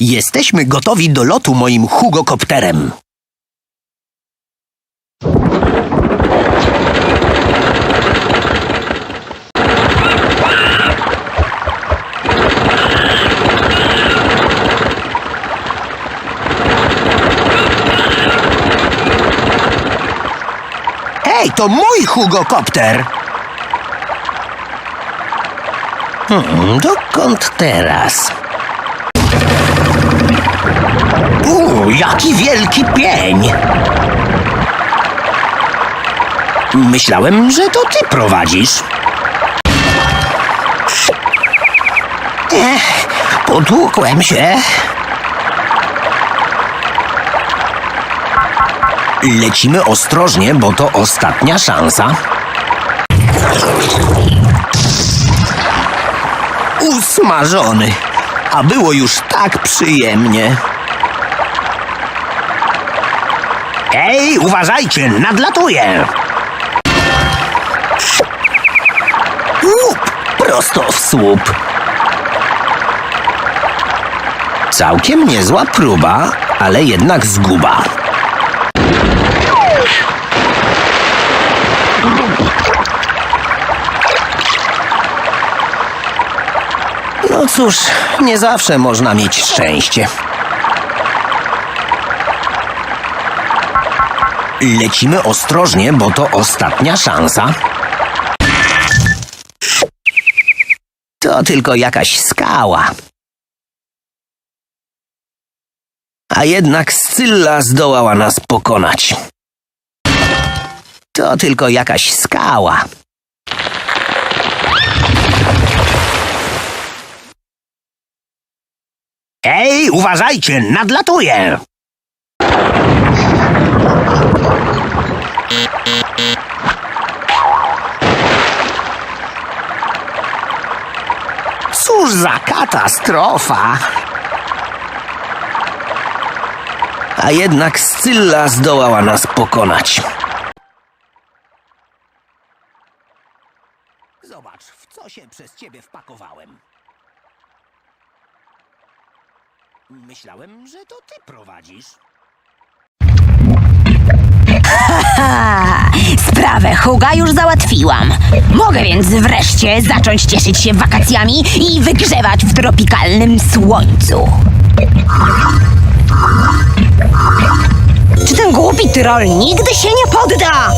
Jesteśmy gotowi do lotu moim hugokopterem. Ej, to mój hugokopter! Hmm, dokąd teraz? Uuu, jaki wielki pień! Myślałem, że to ty prowadzisz. Ech, potłukłem się. Lecimy ostrożnie, bo to ostatnia szansa. Usmażony. A było już tak przyjemnie. Ej, uważajcie, nadlatuję! Łup, prosto w słup. Całkiem niezła próba, ale jednak zguba. No cóż, nie zawsze można mieć szczęście. Lecimy ostrożnie, bo to ostatnia szansa. To tylko jakaś skała. A jednak Scylla zdołała nas pokonać. To tylko jakaś skała. Ej, uważajcie, nadlatuję! Cóż za katastrofa! A jednak Scylla zdołała nas pokonać. Zobacz, w co się przez ciebie wpakowałem. Myślałem, że to ty prowadzisz. Sprawę Huga już załatwiłam. Mogę więc wreszcie zacząć cieszyć się wakacjami i wygrzewać w tropikalnym słońcu. Czy ten głupi troll nigdy się nie podda?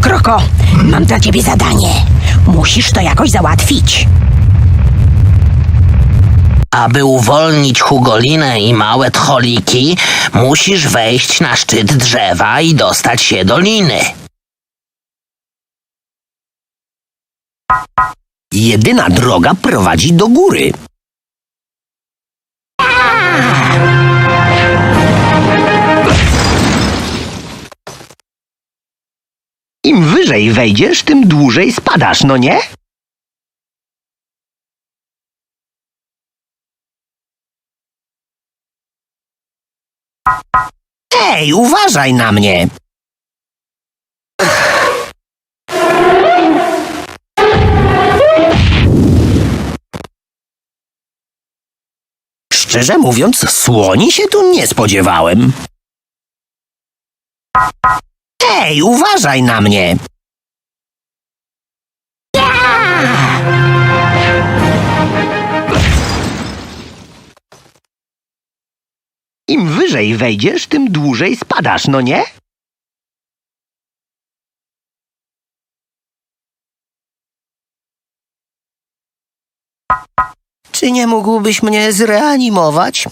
Kroko, mam dla ciebie zadanie. Musisz to jakoś załatwić. Aby uwolnić Hugolinę i małe tcholiki, musisz wejść na szczyt drzewa i dostać się do liny. Jedyna droga prowadzi do góry. Im wyżej wejdziesz, tym dłużej spadasz, no nie? Ej, uważaj na mnie! Szczerze mówiąc, słoni się tu nie spodziewałem. Ej, uważaj na mnie! Im wyżej wejdziesz, tym dłużej spadasz, no nie? Czy nie mógłbyś mnie zreanimować?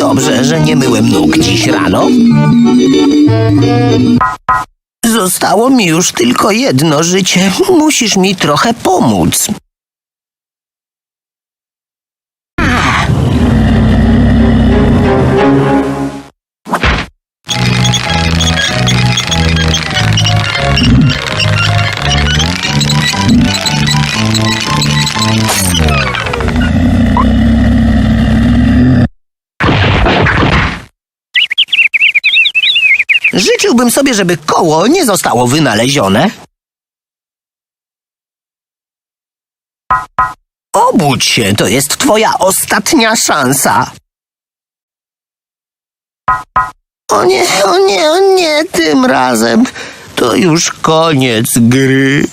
Dobrze, że nie myłem nóg dziś rano. Zostało mi już tylko jedno życie. Musisz mi trochę pomóc. Życzyłbym sobie, żeby koło nie zostało wynalezione. Obudź się, to jest twoja ostatnia szansa. O nie, o nie, o nie, tym razem to już koniec gry.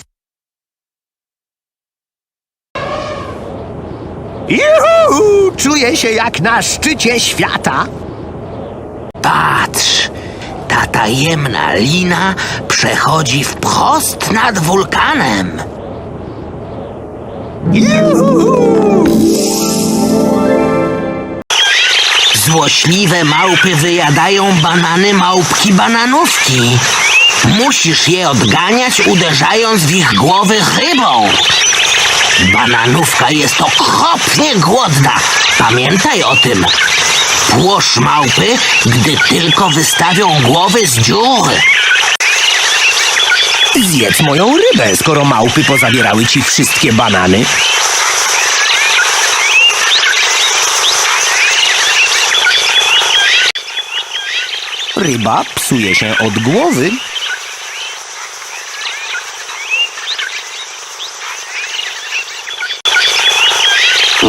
Juhu! Czuję się jak na szczycie świata. Patrz, tajemna lina przechodzi wprost nad wulkanem. Złośliwe małpy wyjadają banany małpki bananówki. Musisz je odganiać, uderzając w ich głowy rybą. Bananówka jest okropnie głodna. Pamiętaj o tym. Płosz małpy, gdy tylko wystawią głowy z dziury. Zjedz moją rybę, skoro małpy pozabierały ci wszystkie banany. Ryba psuje się od głowy.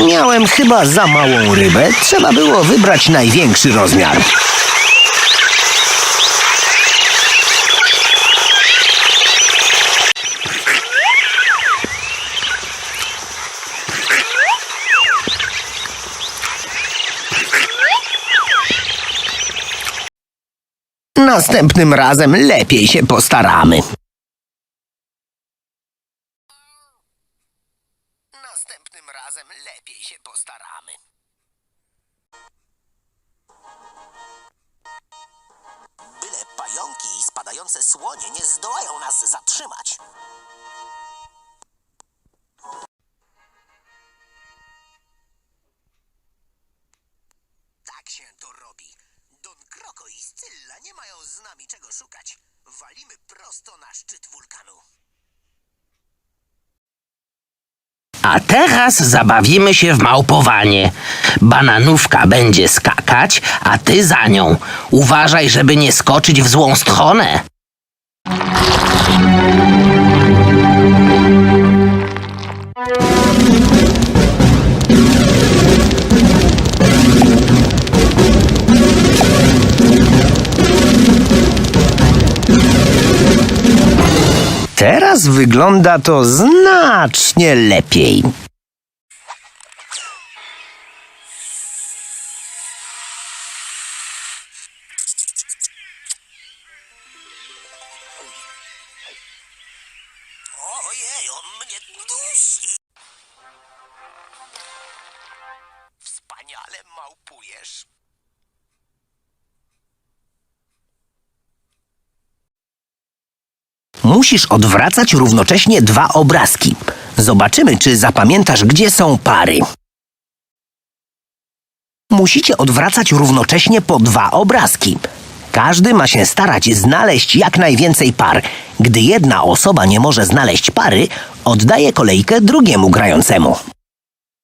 Miałem chyba za małą rybę. Trzeba było wybrać największy rozmiar. Następnym razem lepiej się postaramy. Spadające słonie nie zdołają nas zatrzymać. Tak się to robi. Don Kroko i Scylla nie mają z nami czego szukać. Walimy prosto na szczyt wulkanu. A teraz zabawimy się w małpowanie. Bananówka będzie skakać, a ty za nią. Uważaj, żeby nie skoczyć w złą stronę. Teraz wygląda to znacznie lepiej. Ojej, on mnie dusi. Wspaniale małpujesz. Musisz odwracać równocześnie dwa obrazki. Zobaczymy, czy zapamiętasz, gdzie są pary. Musicie odwracać równocześnie po dwa obrazki. Każdy ma się starać znaleźć jak najwięcej par. Gdy jedna osoba nie może znaleźć pary, oddaje kolejkę drugiemu grającemu.